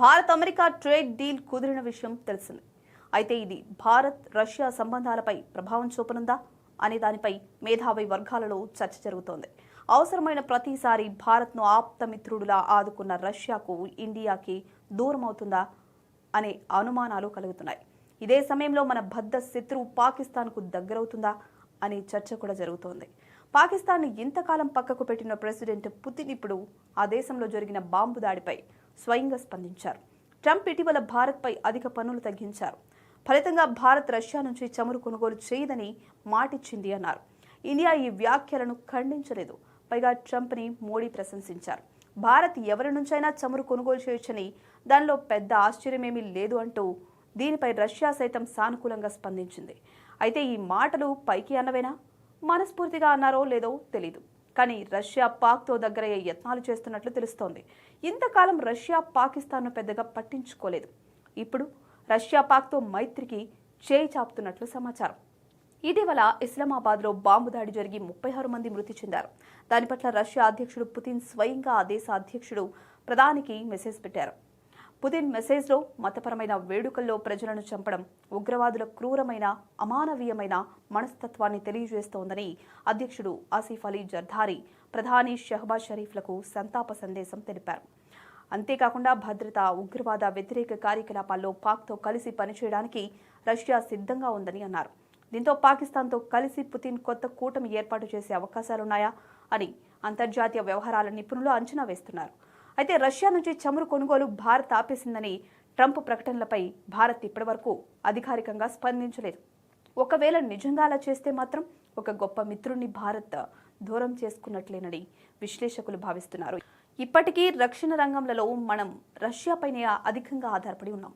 Bharat America trade deal కుదిరిన విషయం తెలిసింది. అయితే ఇది భారత్ రష్యా సంబంధాలపై ప్రభావం చూపనుందా అనే దానిపై మేధావి వర్గాలలో చర్చ జరుగుతోంది. అవసరమైన ప్రతిసారి భారత్ను ఆప్తమిత్రుడులా ఆదుకున్న రష్యాకు ఇండియాకి దూరం అవుతుందా అనే అనుమానాలు కలుగుతున్నాయి. ఇదే సమయంలో మన బద్ద శత్రువు పాకిస్తాన్కు దగ్గరవుతుందా అనే చర్చ కూడా జరుగుతోంది. పాకిస్తాన్ని ఇంతకాలం పక్కకు పెట్టిన ప్రెసిడెంట్ పుతిన్ ఇప్పుడు ఆ దేశంలో జరిగిన బాంబు దాడిపై స్వయంగా స్పందించారు. ట్రంప్ ఇటీవల భారత్పై అధిక పన్నులు తగ్గించారు. ఫలితంగా భారత్ రష్యా నుంచి చమురు కొనుగోలు చేయదని మాటిచ్చింది అన్నారు. ఇండియా ఈ వ్యాఖ్యలను ఖండించలేదు. పైగా ట్రంప్ని మోడీ ప్రశంసించారు. భారత్ ఎవరి నుంచైనా చమురు కొనుగోలు చేయొచ్చని దానిలో పెద్ద ఆశ్చర్యమేమీ లేదు అంటూ దీనిపై రష్యా సైతం సానుకూలంగా స్పందించింది. అయితే ఈ మాటలు పైకి అన్నవేనా? మనస్ఫూర్తిగా అన్నారో లేదో తెలీదు. కానీ రష్యా పాక్తో దగ్గరయ్యే యత్నాలు చేస్తున్నట్లు తెలుస్తోంది. ఇంతకాలం రష్యా పాకిస్తాన్ను పెద్దగా పట్టించుకోలేదు. ఇప్పుడు రష్యా పాక్తో మైత్రికి చేయి చాపుతున్నట్లు సమాచారం. ఇటీవల ఇస్లామాబాద్లో బాంబు దాడి జరిగి ముప్పై ఆరు మంది మృతి చెందారు. దాని పట్ల రష్యా అధ్యక్షుడు పుతిన్ స్వయంగా ఆ దేశ అధ్యక్షుడు ప్రధానికి మెసేజ్ పెట్టారు. పుతిన్ మెసేజ్లో మతపరమైన వేడుకల్లో ప్రజలను చంపడం ఉగ్రవాదుల క్రూరమైన అమానవీయమైన మనస్తత్వాన్ని తెలియజేస్తోందని అధ్యక్షుడు ఆసిఫ్ అలీ జర్ధారి ప్రధాని షహబాజ్ షరీఫ్లకు సంతాప సందేశం తెలిపారు. అంతేకాకుండా భద్రత ఉగ్రవాద వ్యతిరేక కార్యకలాపాల్లో పాక్తో కలిసి పనిచేయడానికి రష్యా సిద్ధంగా ఉందని అన్నారు. దీంతో పాకిస్తాన్తో కలిసి పుతిన్ కొత్త కూటమి ఏర్పాటు చేసే అవకాశాలున్నాయా అని అంతర్జాతీయ వ్యవహారాల నిపుణులు అంచనా వేస్తున్నారు. అయితే రష్యా నుంచి చమురు కొనుగోలు భారత్ ఆపేసిందని ట్రంప్ ప్రకటనలపై భారత్ ఇప్పటివరకు అధికారికంగా స్పందించలేదు. ఒకవేళ నిజంగా అలా చేస్తే మాత్రం ఒక గొప్ప మిత్రుణ్ణి భారత్ దూరం చేసుకున్నట్లేనని విశ్లేషకులు భావిస్తున్నారు. ఇప్పటికీ రక్షణ రంగంలో మనం రష్యాపైనే అధికంగా ఆధారపడి ఉన్నాం.